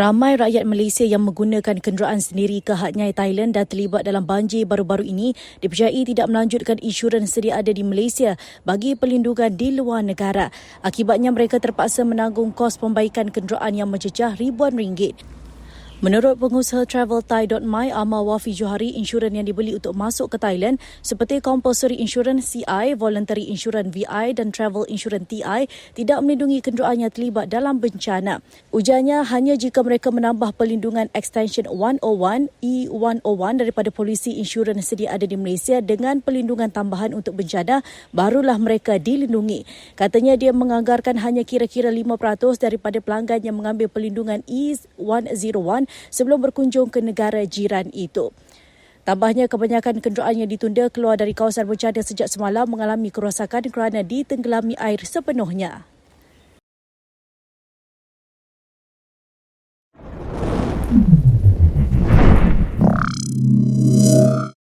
Ramai rakyat Malaysia yang menggunakan kenderaan sendiri ke Hatnyai Thailand dan terlibat dalam banjir baru-baru ini dipercayai tidak melanjutkan insurans sedia ada di Malaysia bagi perlindungan di luar negara. Akibatnya mereka terpaksa menanggung kos pembaikan kenderaan yang mencecah ribuan ringgit. Menurut pengusaha travelthai.my Amal Wafi Johari, insurans yang dibeli untuk masuk ke Thailand seperti Compulsory Insurance CI, Voluntary Insurance VI dan Travel Insurance TI tidak melindungi kenderaan yang terlibat dalam bencana. Ujarnya hanya jika mereka menambah perlindungan Extension 101 E101 daripada polisi insurans sedia ada di Malaysia dengan perlindungan tambahan untuk bencana, barulah mereka dilindungi. Katanya dia menganggarkan hanya kira-kira 5% daripada pelanggan yang mengambil perlindungan E101 sebelum berkunjung ke negara jiran itu. Tambahnya, kebanyakan kenderaan yang ditunda keluar dari kawasan bencana sejak semalam mengalami kerosakan kerana ditenggelami air sepenuhnya.